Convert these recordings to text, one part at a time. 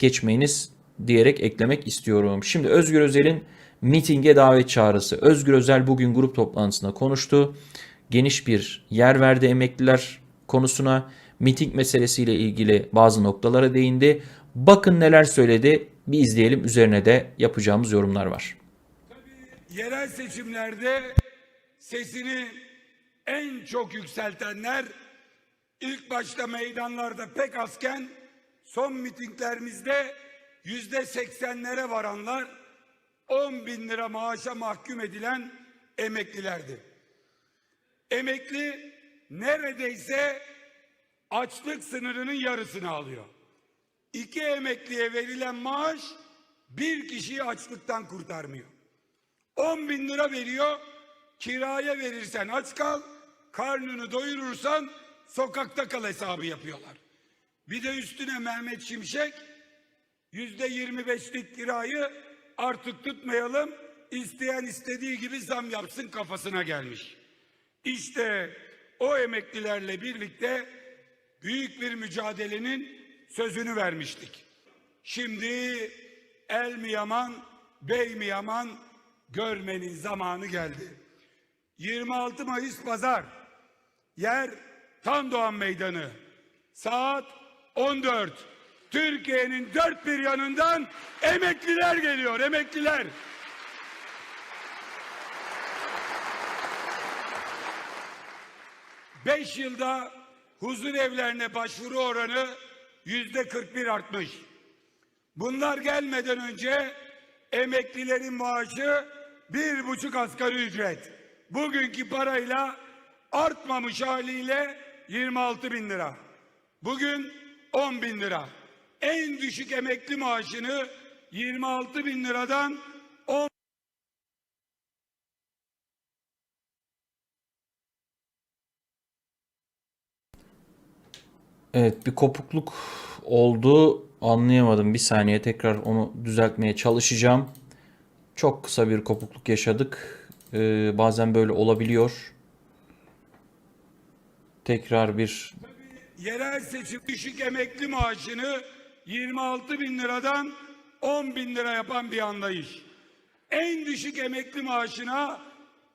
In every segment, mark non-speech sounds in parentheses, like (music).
geçmeyiniz diyerek eklemek istiyorum. Şimdi Özgür Özel'in mitinge davet çağrısı. Özgür Özel bugün grup toplantısında konuştu. Geniş bir yer verdi emekliler konusuna. Miting meselesiyle ilgili bazı noktalara değindi. Bakın neler söyledi. Bir izleyelim. Üzerine de yapacağımız yorumlar var. yerel seçimlerde sesini en çok yükseltenler ilk başta meydanlarda pek azken son mitinglerimizde yüzde seksenlere varanlar 10 bin lira maaşa mahkum edilen emeklilerdi. Emekli neredeyse açlık sınırının yarısını alıyor. İki emekliye verilen maaş bir kişiyi açlıktan kurtarmıyor. 10 bin lira veriyor. Kiraya verirsen aç kal. Karnını doyurursan sokakta kal hesabı yapıyorlar. Bir de üstüne Mehmet Şimşek yüzde 25'lik kirayı artık tutmayalım. isteyen istediği gibi zam yapsın kafasına gelmiş. İşte o emeklilerle birlikte büyük bir mücadelenin sözünü vermiştik. Şimdi el mi yaman, bey mi yaman görmenin zamanı geldi. 26 Mayıs Pazar, yer Tandoğan Meydanı, saat 14. Türkiye'nin dört bir yanından emekliler geliyor, emekliler. Beş yılda huzur evlerine başvuru oranı yüzde 41 artmış. Bunlar gelmeden önce emeklilerin maaşı bir buçuk asgari ücret. Bugünkü parayla artmamış haliyle 26 bin lira. Bugün 10 bin lira. En düşük emekli maaşını 26 bin liradan 10 Evet bir kopukluk oldu. Anlayamadım. Bir saniye tekrar onu düzeltmeye çalışacağım. Çok kısa bir kopukluk yaşadık. Ee, bazen böyle olabiliyor. Tekrar bir yerel seçim düşük emekli maaşını 26 bin liradan 10 bin lira yapan bir anlayış. En düşük emekli maaşına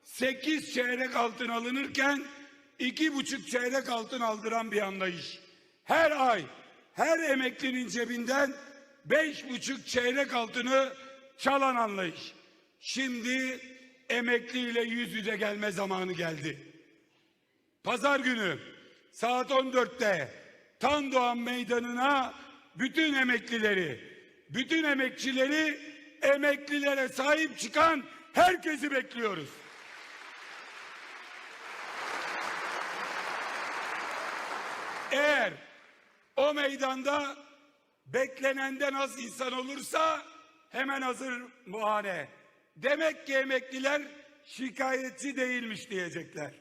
8 çeyrek altın alınırken iki buçuk çeyrek altın aldıran bir anlayış. Her ay her emeklinin cebinden beş buçuk çeyrek altını çalan anlayış. Şimdi emekliyle yüz yüze gelme zamanı geldi. Pazar günü saat 14'te Tandoğan Meydanı'na bütün emeklileri, bütün emekçileri, emeklilere sahip çıkan herkesi bekliyoruz. Eğer o meydanda beklenenden az insan olursa hemen hazır muhane. Demek ki emekliler şikayetçi değilmiş diyecekler.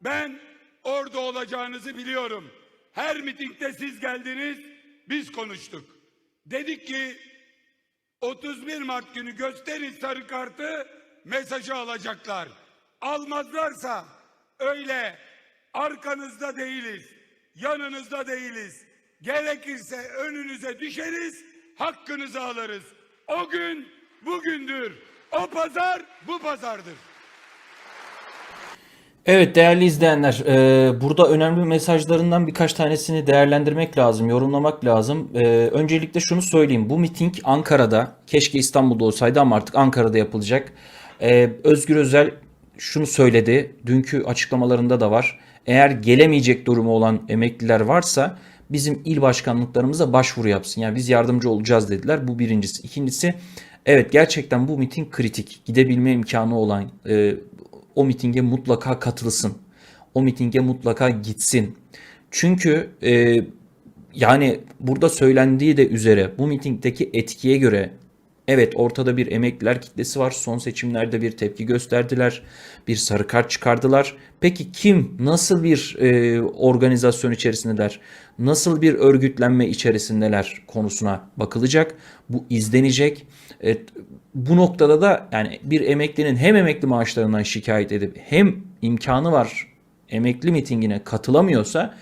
Ben orada olacağınızı biliyorum. Her mitingde siz geldiniz, biz konuştuk. Dedik ki 31 Mart günü gösterin sarı kartı mesajı alacaklar. Almazlarsa öyle arkanızda değiliz, yanınızda değiliz. Gerekirse önünüze düşeriz, hakkınızı alırız. O gün bugündür. O pazar bu pazardır. Evet değerli izleyenler, e, burada önemli mesajlarından birkaç tanesini değerlendirmek lazım, yorumlamak lazım. E, öncelikle şunu söyleyeyim, bu miting Ankara'da, keşke İstanbul'da olsaydı ama artık Ankara'da yapılacak. E, Özgür Özel şunu söyledi, dünkü açıklamalarında da var. Eğer gelemeyecek durumu olan emekliler varsa bizim il başkanlıklarımıza başvuru yapsın. Yani biz yardımcı olacağız dediler. Bu birincisi. İkincisi, evet gerçekten bu miting kritik. Gidebilme imkanı olan, o mitinge mutlaka katılsın. O mitinge mutlaka gitsin. Çünkü e, yani burada söylendiği de üzere bu mitingdeki etkiye göre evet ortada bir emekliler kitlesi var. Son seçimlerde bir tepki gösterdiler. Bir sarı kart çıkardılar. Peki kim nasıl bir e, organizasyon içerisindeler? Nasıl bir örgütlenme içerisindeler konusuna bakılacak. Bu izlenecek. Evet, bu noktada da yani bir emeklinin hem emekli maaşlarından şikayet edip hem imkanı var emekli mitingine katılamıyorsa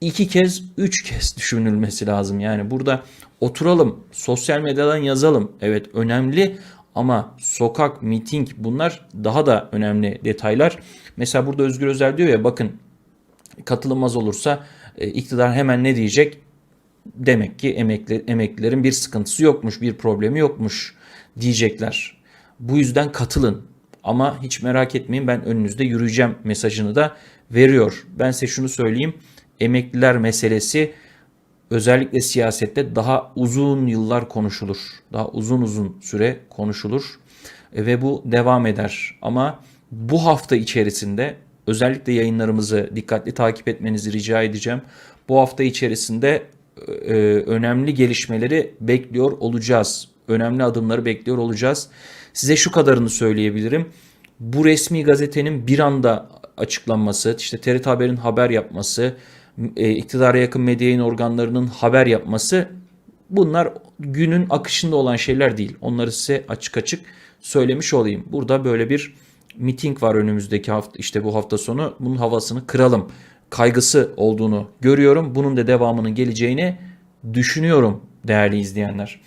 iki kez, üç kez (laughs) düşünülmesi lazım. Yani burada oturalım, sosyal medyadan yazalım. Evet önemli ama sokak, miting bunlar daha da önemli detaylar. Mesela burada Özgür Özel diyor ya bakın katılım az olursa iktidar hemen ne diyecek? Demek ki emekli, emeklilerin bir sıkıntısı yokmuş, bir problemi yokmuş diyecekler. Bu yüzden katılın. Ama hiç merak etmeyin ben önünüzde yürüyeceğim mesajını da veriyor. Ben size şunu söyleyeyim. Emekliler meselesi özellikle siyasette daha uzun yıllar konuşulur. Daha uzun uzun süre konuşulur E, ve bu devam eder. Ama bu hafta içerisinde özellikle yayınlarımızı dikkatli takip etmenizi rica edeceğim. Bu hafta içerisinde e, önemli gelişmeleri bekliyor olacağız. Önemli adımları bekliyor olacağız. Size şu kadarını söyleyebilirim. Bu resmi gazetenin bir anda açıklanması, işte TRT Haber'in haber yapması, e, iktidara yakın medya yayın organlarının haber yapması bunlar günün akışında olan şeyler değil. Onları size açık açık söylemiş olayım. Burada böyle bir miting var önümüzdeki hafta işte bu hafta sonu. Bunun havasını kıralım kaygısı olduğunu görüyorum. Bunun da devamının geleceğini düşünüyorum değerli izleyenler.